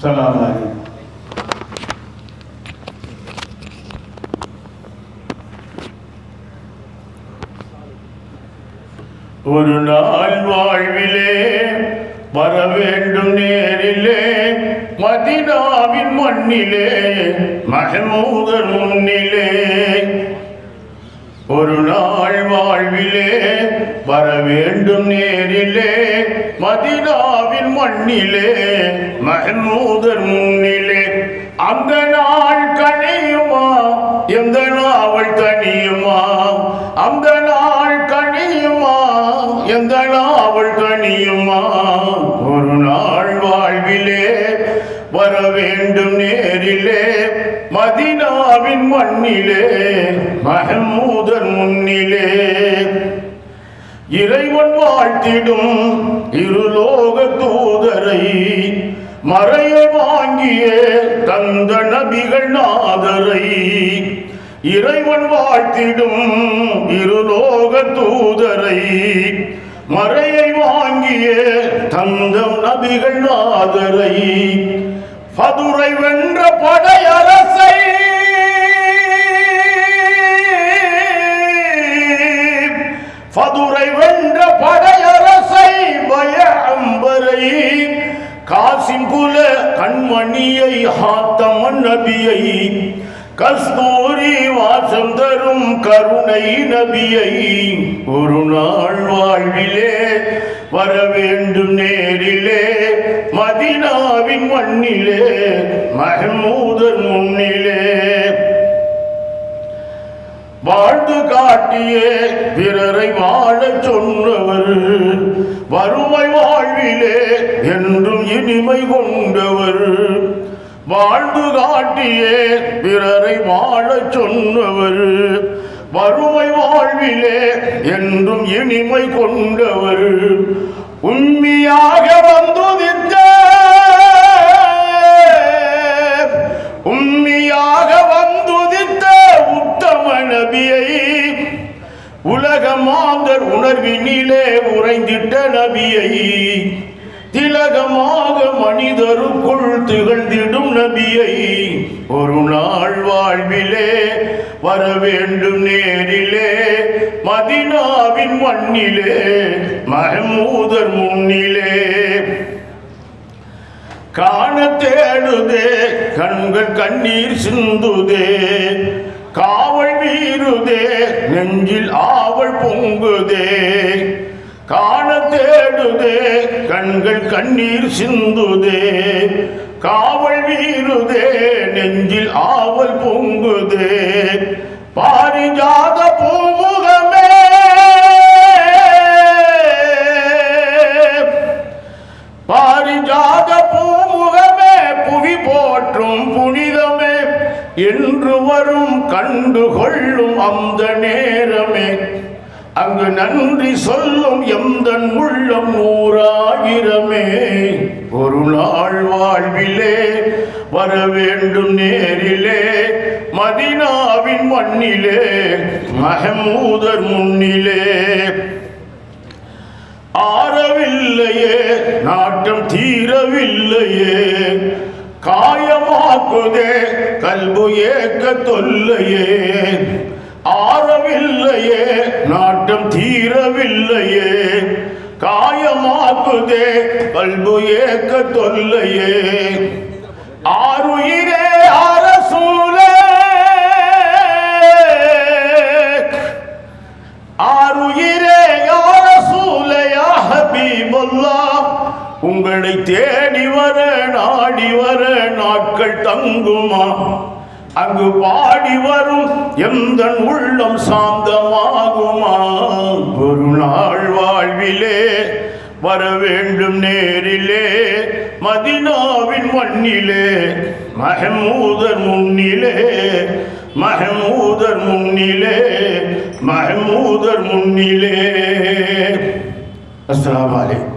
சலாம் அலைக்கும் ஒரு நாள் வாழ்விலே வர வேண்டும் நேரிலே மதினாவின் மண்ணிலே மகமூதன் முன்னிலே. ஒரு நாள் வாழ்விலே வர வேண்டும் நேரிலே மதினாவின் மண்ணிலே மகமூதர் முன்னிலே. அந்த நாள் கனியுமா? எந்த நாவல் கனியுமா? அந்த நாள் கனியுமா? எந்த நாவல் கனியுமா? ஒரு நாள் வாழ்விலே வர வேண்டும் நேரிலே. மதினாவின் மண்ணிலே மஹமூதர் முன்னிலே. இறைவன் வாழ்த்திடும் இருலோக தூதரை மறைய வாங்கிய தந்த நபிகள் நாதரை. இறைவன் வாழ்த்திடும் இருலோக தூதரை மறையை வாங்கிய தந்தம் நபிகள் நாதரை. பதுரை வென்ற படையரசை கண்மணியை ஹாத்தமன் நபியை கஸ்தூரி வாசம் தரும் கருணை நபியை ஒரு நாள் வாழ்விலே வர வேண்டும் நேரிலே மதினாவின் மண்ணிலே மஹமூதர் முன்னிலே. வாழ்ந்து காட்டியே பிறரை வாழச் சொன்னவர் வறுமை வாழ்விலே என்றும் இனிமை கொண்டவர். வாழ்ந்து காட்டியே பிறரை வாழச் சொன்னவர். வறுமை வாழ்விலே என்றும் இனிமை கொண்டவர். உண்மையாக வந்துதித்த உலக மாந்தர் உணர்வினிலே உறைந்திட்ட நபியை. திலகமாக மனிதருக்குள் திகழ்ந்திடும் நபியை. ஒரு நாள் வாழ்விலே வர வேண்டும் நேரிலே மதினாவின் மண்ணிலே மஹமூதர் முன்னிலே. காண தேடுதே கண்கள் கண்ணீர் சிந்துதே. காவல் நெஞ்சில் ஆவல் பொங்குதே. காண தேடுதே கண்கள் கண்ணீர் சிந்துதே. காவல் வீருதே நெஞ்சில் ஆவல் பொங்குதே. பாரிஜாத பூமுகமே என்று வரும் கண்டு கொள்ளும் அந்த நேரமே. அங்கு நன்றி சொல்லும் எந்த உள்ளம் நூறாயிரமே ஒரு நாள் வாழ்விலே வர வேண்டும் நேரிலே மதினாவின் மண்ணிலே மஹமூதர் முன்னிலே. ஆறவில்லையே நாட்டம் தீரவில்லையே. காயமாக்குதே கல்பு ஏக்க தொல்லையே. ஆறவில்லையே நாட்டம் தீரவில்லையே. காயமாக்குதே கல்பு ஏக்க தொல்லையே. ஆறுயிரே ஆ உங்களை தேடி வர நாடி வர நாட்கள் தங்குமா? அங்கு பாடி வரும் எந்த உள்ளம் சாந்தமாகுமா? ஒரு நாள் வாழ்விலே வர வேண்டும் நேரிலே மதினாவின் மண்ணிலே மஹமூதர் முன்னிலே மஹமூதர் முன்னிலே மஹமூதர் முன்னிலே. அஸ்லாம் வலைக்கும்